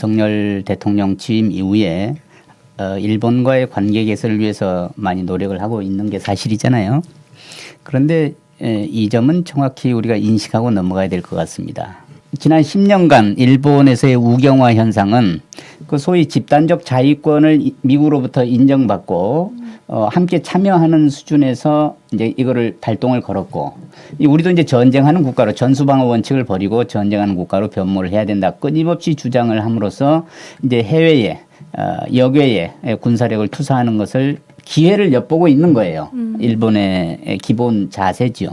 윤석열 대통령 취임 이후에 어, 일본과의 관계 개선을 위해서 많이 노력을 하고 있는 게 사실이잖아요. 그런데 에, 이 점은 정확히 우리가 인식하고 넘어가야 될 것 같습니다. 지난 10년간 일본에서의 우경화 현상은 그 소위 집단적 자위권을 이- 미국으로부터 인정받고 어, 함께 참여하는 수준에서 이제 이거를 발동을 걸었고 이 우리도 이제 전쟁하는 국가로 전수방어 원칙을 버리고 전쟁하는 국가로 변모를 해야 된다 끊임없이 주장을 함으로써 이제 해외에 어, 역외에 군사력을 투사하는 것을 기회를 엿보고 있는 거예요. 일본의 기본 자세지요.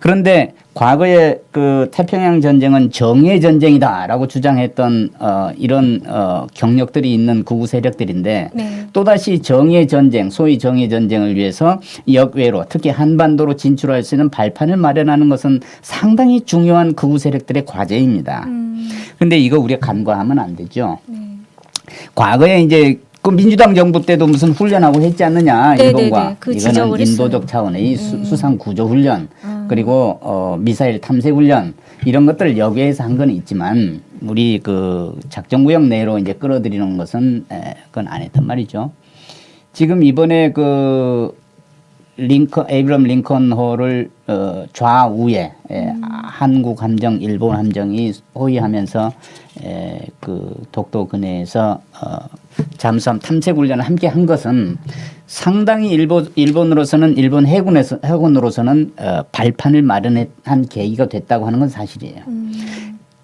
그런데 과거에 그 태평양 전쟁은 정의 전쟁이다라고 주장했던 어 이런 어 경력들이 있는 극우 세력들인데 네. 또다시 정의 전쟁, 소위 정의 전쟁을 위해서 역외로 특히 한반도로 진출할 수 있는 발판을 마련하는 것은 상당히 중요한 극우 세력들의 과제입니다. 음, 그런데 이거 우리가 간과하면 안 되죠. 네. 과거에 이제 그 민주당 정부 때도 무슨 훈련하고 했지 않느냐 네, 일본과 네, 네. 그 이거는 인도적. 차원의 수, 수상 구조 훈련 아. 그리고 어 미사일 탐색 훈련 이런 것들을 여기에서 한 건 있지만 우리 그 작전 구역 내로 이제 끌어들이는 것은 에, 그건 안 했단 말이죠. 지금 이번에 그 링컨 에이브럼 링컨 호를 어, 좌우에 에, 한국 함정, 일본 함정이 호위하면서 에, 그 독도 근해에서 어, 잠수함 탐색 훈련을 함께 한 것은 상당히 일본 일본으로서는 일본 해군에서 해군으로서는 어, 발판을 마련한 계기가 됐다고 하는 건 사실이에요.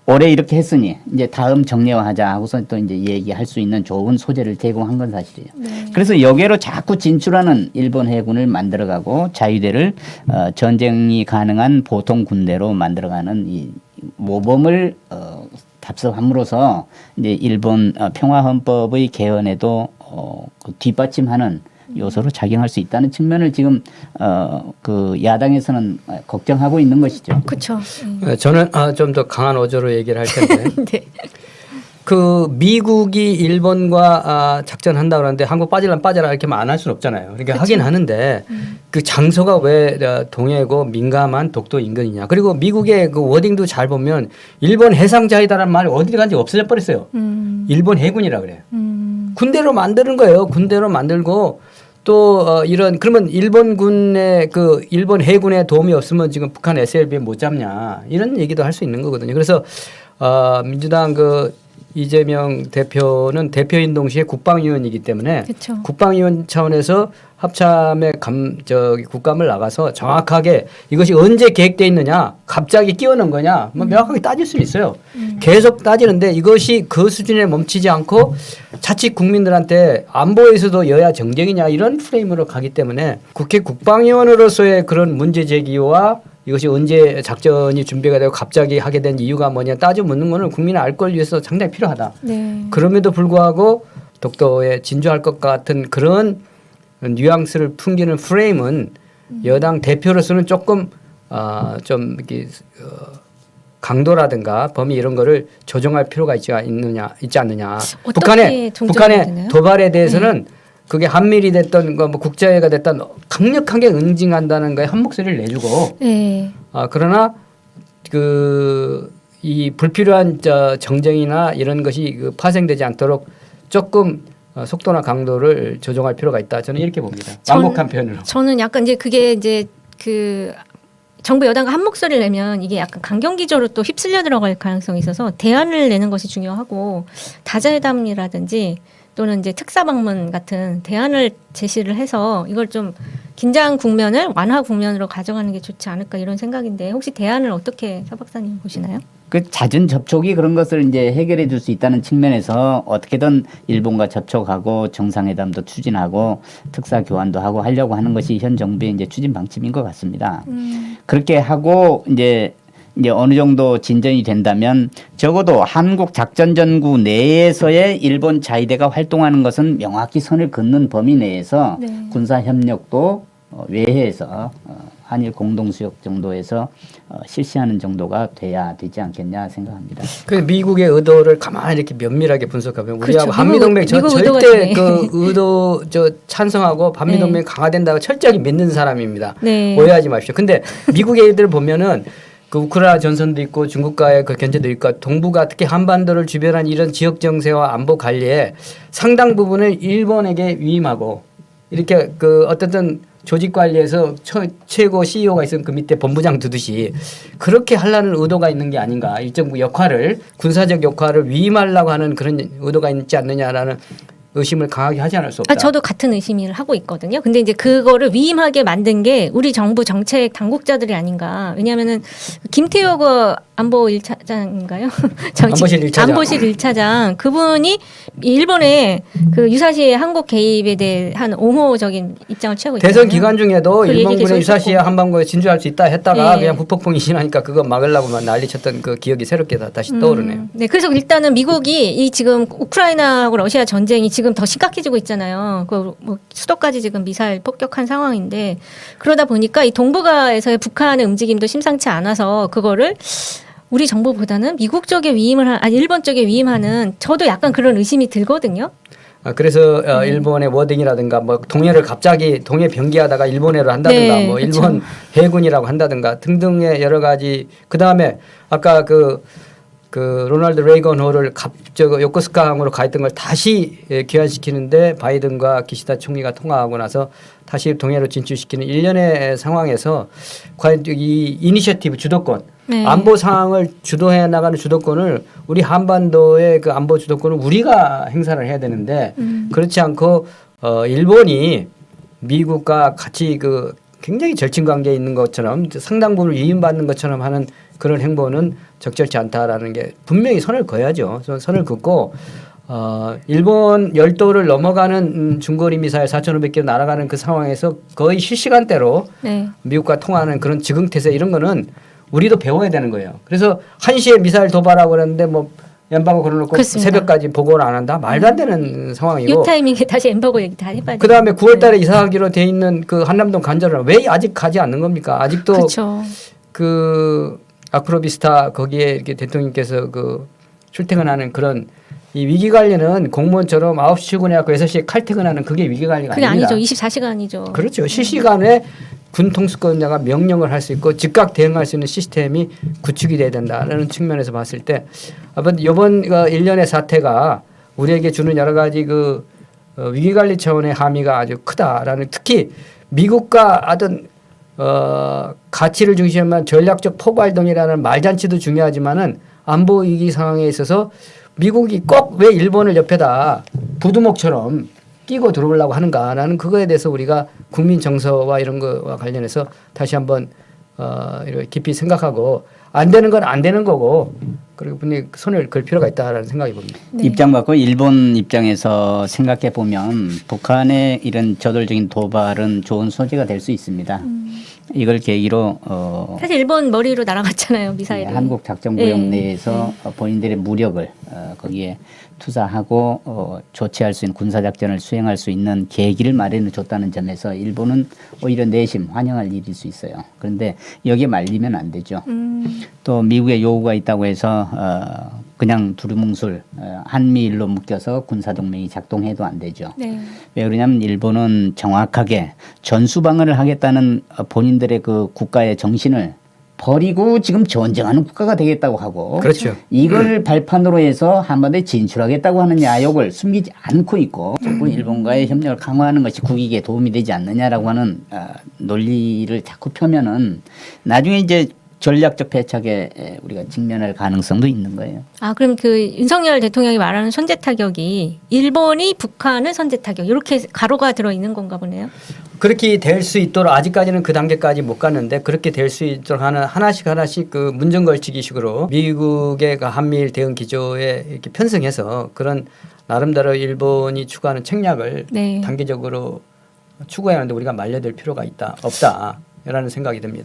올해 이렇게 했으니 이제 다음 정례화하자 하고서 또 이제 얘기할 수 있는 좋은 소재를 제공한 건 사실이에요. 그래서 여기로 자꾸 진출하는 일본 해군을 만들어가고 자위대를 어, 전쟁이 가능한 보통 군대로 만들어가는 이 모범을 어, 답습함으로써 이제 일본 어, 평화헌법의 개헌에도 어, 그 뒷받침하는 요소로 작용할 수 있다는 측면을 지금 어, 그 야당에서는 어, 걱정하고 있는 것이죠. 그렇죠. 어, 저는 아, 좀 더 강한 어조로 얘기를 할 텐데 네. 그 미국이 일본과 아, 작전한다 그러는데 한국 빠질라면 빠져라 이렇게 안할 수는 없잖아요. 그러니까 하긴 하는데 그 장소가 왜 어, 동해고 민감한 독도 인근이냐. 그리고 미국의 그 워딩도 잘 보면 일본 해상자위다라는 말 어디 간지 없어져 버렸어요. 음, 일본 해군이라 그래요. 음, 군대로 만드는 거예요. 군대로 만들고 또 어, 이런 그러면 일본군의 그 일본 해군의 도움이 없으면 지금 북한 SLB 못 잡냐 이런 얘기도 할 수 있는 거거든요. 그래서 어, 민주당 그 이재명 대표는 대표인 동시에 국방위원이기 때문에 그쵸. 국방위원 차원에서 합참의 감 저기 국감을 나가서 정확하게 이것이 언제 계획돼 있느냐 갑자기 끼워넣은 거냐 뭐 명확하게 따질 수 있어요. 계속 따지는데 이것이 그 수준에 멈추지 않고 자칫 국민들한테 안보에서도 여야 정쟁이냐 이런 프레임으로 가기 때문에 국회 국방위원으로서의 그런 문제 제기와 이것이 언제 작전이 준비가 되고 갑자기 하게 된 이유가 뭐냐 따져 묻는 거는 국민의 알 걸 위해서 상당히 필요하다. 네. 그럼에도 불구하고 독도에 진주할 것 같은 그런 뉘앙스를 풍기는 프레임은 여당 대표로서는 조금 아, 좀 이렇게 어, 강도라든가 범위 이런 거를 조정할 필요가 있지 않느냐 있지 않느냐. 어떻게 북한의 종정이 북한의 되나요? 도발에 대해서는 그게 한미일이 됐던 거뭐 국제회가 됐던 강력하게 응징한다는 거에 한 목소리를 내주고 네. 아 그러나 그 이 불필요한 저 정쟁이나 이런 것이 그 파생되지 않도록 조금 어, 속도나 강도를 조정할 필요가 있다. 저는 이렇게 봅니다. 전- 완곡한 표현으로. 저는 약간 이제 그게 이제 그 정부 여당과 한 목소리를 내면 이게 약간 강경 기조로 또 휩쓸려 들어갈 가능성이 있어서 대안을 내는 것이 중요하고 다자회담이라든지 또는 이제 특사 방문 같은 대안을 제시를 해서 이걸 좀 긴장 국면을 완화 국면으로 가져가는 게 좋지 않을까 이런 생각인데 혹시 대안을 어떻게 사 박사님 보시나요? 그 잦은 접촉이 그런 것을 이제 해결해 줄 수 있다는 측면에서 어떻게든 일본과 접촉하고 정상회담도 추진하고 특사 교환도 하고 하려고 하는 것이 현 정부의 이제 추진 방침인 것 같습니다. 그렇게 하고 이제 이제 어느 정도 진전이 된다면 적어도 한국 작전 전구 내에서의 일본 자위대가 활동하는 것은 명확히 선을 긋는 범위 내에서 네. 군사 협력도 어, 외해에서 어, 한일 공동수역 정도에서 어, 실시하는 정도가 돼야 되지 않겠냐 생각합니다. 그 미국의 의도를 가만히 이렇게 면밀하게 분석하면 그렇죠. 우리하고 한미동맹 저 절대. 그 의도 저 찬성하고 한미동맹 강화된다고 철저하게 믿는 사람입니다. 네. 오해하지 마십시오. 근데 미국의 애들 보면은 그 우크라이나 전선도 있고 중국과의 그 견제도 있고 동북아 특히 한반도를 주변한 이런 지역 정세와 안보 관리에 상당 부분을 일본에게 위임하고 이렇게 그 어쨌든 조직 관리에서 처, 최고 CEO가 있으면 그 밑에 본부장 두듯이 그렇게 하려는 의도가 있는 게 아닌가. 일정 부 역할을 군사적 역할을 위임하려고 하는 그런 의도가 있지 않느냐라는 의심을 강하게 하지 않을 수 없다. 아, 저도 같은 의심을 하고 있거든요. 근데 이제 그거를 위임하게 만든 게 우리 정부 정책 당국자들이 아닌가. 왜냐하면은 김태호 그 안보 1차장인가요? 안보실 일차장. 안보실 1차장 그분이 일본의 그 유사시에 한국 개입에 대한 옹호적인 입장을 취하고 있잖아요. 대선 기간 중에도 그 일본군의 유사시에. 한반도에 진주할 수 있다 했다가 네. 그냥 북폭풍이 지나니까 그거 막으려고만 난리쳤던 그 기억이 새롭게 다, 다시 떠오르네요. 음, 네, 그래서 일단은 미국이 이 지금 우크라이나하고 러시아 전쟁이 지금 더 심각해지고 있잖아요. 그 뭐 수도까지 지금 미사일 폭격한 상황인데 그러다 보니까 이 동북아에서의 북한의 움직임도 심상치 않아서 그거를 우리 정부보다는 미국 쪽에 위임을 한, 아니 일본 쪽에 위임하는 저도 약간 그런 의심이 들거든요. 아, 그래서 어, 음. 일본의 워딩이라든가 뭐 동해를 갑자기 동해 변기하다가 일본해로 한다든가 네, 뭐 그쵸. 일본 해군이라고 한다든가 등등의 여러 가지 그 다음에 아까 그, 그 로널드 레이건 호를 갑자기 요코스카 항으로 가 있던 걸 다시 예, 귀환시키는데 바이든과 기시다 총리가 통화하고 나서 다시 동해로 진출시키는 일련의 상황에서 과연 이 이니셔티브 주도권 네. 안보 상황을 주도해 나가는 주도권을 우리 한반도의 그 안보 주도권을 우리가 행사를 해야 되는데 음. 그렇지 않고 어 일본이 미국과 같이 그 굉장히 절친 관계에 있는 것처럼 상당 부분을 위임받는 것처럼 하는 그런 행보는 적절치 않다라는 게 분명히 선을 그어야죠. 선- 선을 긋고 어 일본 열도를 넘어가는 음, 중거리 미사일 4,500km 날아가는 그 상황에서 거의 실시간대로 네. 미국과 통화하는 그런 지금태세 이런 거는 우리도 배워야 되는 거예요. 그래서 한시에 미사일 도발하고 그러는데 뭐 연방을 걸어놓고. 새벽까지 보고를 안 한다? 말도 안 되는 상황이고 이 타이밍에 다시 엠버거 얘기 다 해봐야 그 다음에 돼요. 9월 달에 이사하기로 돼 있는 그 한남동 간절을 왜 아직 가지 않는 겁니까? 아직도 그렇죠. 그 아크로비스타 거기에 이렇게 대통령께서 그 출퇴근하는 그런 이 위기 관리는 공무원처럼 9시 출근해갖고 6시에 칼퇴근하는 그게 위기 관리가 그게 아닙니다. 아니죠. 24시간이죠. 그렇죠. 실시간에 군 통수권자가 명령을 할 수 있고 즉각 대응할 수 있는 시스템이 구축이 돼야 된다는 측면에서 봤을 때 아무튼 이번 그 일련의 사태가 우리에게 주는 여러 가지 그 어, 위기 관리 차원의 함의가 아주 크다라는 특히 미국과 하던 어, 가치를 중심한 전략적 포괄동이라는 말잔치도 중요하지만은 안보 위기 상황에 있어서 미국이 꼭 왜 일본을 옆에다 부두목처럼 끼고 들어오려고 하는가 라는 그거에 대해서 우리가 국민 정서와 이런 거와 관련해서 다시 한번 어, 이렇게 깊이 생각하고 안 되는 건 안 되는 거고 그리고 분명히 손을 걸 필요가 있다라는 생각이 듭니다. 네. 입장 받고 일본 입장에서 생각해 보면 북한의 이런 저돌적인 도발은 좋은 소재가 될 수 있습니다. 음. 이걸 계기로 어, 사실 일본 머리로 날아갔잖아요 미사일이. 네, 한국 작전구역 네. 내에서 어, 본인들의 무력을 어, 거기에 투사하고 어, 조치할 수 있는 군사 작전을 수행할 수 있는 계기를 마련해 줬다는 점에서 일본은 오히려 내심 환영할 일일 수 있어요. 그런데 여기에 말리면 안 되죠. 음, 또 미국의 요구가 있다고 해서 어, 그냥 두루뭉술 어, 한미일로 묶여서 군사 동맹이 작동해도 안 되죠. 네. 왜 그러냐면 일본은 정확하게 전수방어를 하겠다는 어, 본인들의 그 국가의 정신을 버리고 지금 전쟁하는 국가가 되겠다고 하고 그렇죠. 이걸 발판으로 해서 한반도에 진출하겠다고 하는 야욕을 숨기지 않고 있고 자꾸 일본과의 협력을 강화하는 것이 국익에 도움이 되지 않느냐라고 하는 어, 논리를 자꾸 펴면은 나중에 이제 전략적 패착에 에, 우리가 직면할 가능성도 있는 거예요. 아 그럼 그 윤석열 대통령이 말하는 선제 타격이 일본이 북한을 선제 타격 이렇게 가로가 들어 있는 건가 보네요. 그렇게 될 수 있도록 아직까지는 그 단계까지 못 갔는데 그렇게 될 수 있도록 하는 하나씩 하나씩 그 문전 걸치기식으로 미국의 그 한미일 대응 기조에 이렇게 편승해서 그런 나름대로 일본이 추구하는 책략을 네. 단계적으로 추구해야 하는데 우리가 말려들 필요가 있다 없다라는 생각이 듭니다.